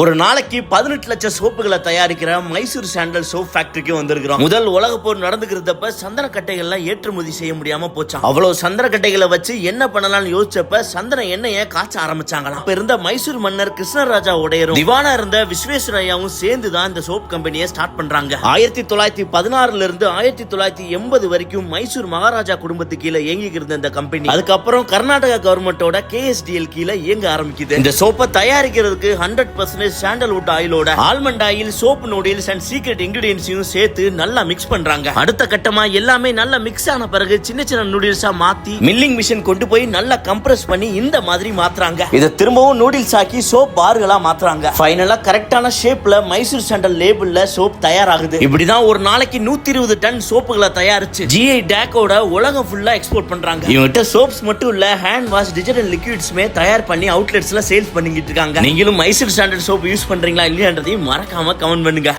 ஒரு நாளைக்கு பதினெட்டு லட்சம் சோப்புகளை தயாரிக்கிற மைசூர் சாண்டல் சோப் ஃபேக்டரிக்கு வந்திருக்கிறோம். முதல் உலக போர் நடந்துக்கிறதப்ப சந்தன கட்டைகள்லாம் ஏற்றுமதி செய்ய முடியாம போச்சு அவ்வளவு சந்தன கட்டைகளை வச்சு என்ன பண்ணலாம்னு யோசிச்சப்ப சந்தன எண்ணெயை காய்ச்ச ஆரம்பிச்சாங்களாம். அப்ப இருந்த மைசூர் மன்னர் கிருஷ்ணராஜா உடையரும் திவானா இருந்த விஸ்வேஸ்வரையாவும் சேர்ந்து தான் இந்த சோப் கம்பெனியை ஸ்டார்ட் பண்றாங்க. ஆயிரத்தி தொள்ளாயிரத்தி பதினாறுல இருந்து ஆயிரத்தி தொள்ளாயிரத்தி எண்பது வரைக்கும் மைசூர் மகாராஜா குடும்பத்து கீழே இயங்கிக்கிறது இருந்த இந்த கம்பெனி அதுக்கப்புறம் கர்நாடகா கவர்மெண்டோட கேஎஸ்டிஎல் கீழே இயங்க ஆரம்பிக்குது. இந்த சோப்பை தயாரிக்கிறதுக்கு hundred percent percentage sandalwood ஆயிலோட almond oil soap noodles and secret இன்கிரீடியன்ஸையும் சேர்த்து நல்லா மிக்ஸ் பண்றாங்க. அடுத்த கட்டமா எல்லாமே நல்லா மிக்ஸ் ஆன பிறகு சின்ன சின்ன நூடில்ஸா மாத்தி மில்லிங் மிஷின் கொண்டு போய் நல்லா கம்ப்ரஸ் பண்ணி இந்த மாதிரி மாத்துறாங்க. இதை திரும்பவும் நூடில்ஸ் ஆக்கி சோப் பார்களா மாத்துறாங்க. ஃபைனலா கரெக்டான ஷேப்ல மைசூர் சாண்டல் லேபிள்ல சோப் தயாராகுது. இப்படிதான் ஒரு நாளைக்கு நூத்தி இருபது டன் சோப்புகளை தயாரிச்சு ஜிஐ டேக்கோட உலகம் ஃபுல்லா எக்ஸ்போர்ட் பண்றாங்க. இவங்கிட்ட சோப்ஸ் மட்டும் இல்ல ஹேண்ட் வாஷ் டிஜிட்டல் லிக்விட்ஸ்மே தயார் பண்ணி அவுட்லெட்ஸ்ல சேல்ஸ் பண்ணிக்கிட்டு இருக்காங்க. நீங்களும் மைசூர் சாண்டல் சோப்பு யூஸ் பண்றீங்களா இல்லையான்றதையும் மறக்காம கமெண்ட் பண்ணுங்க.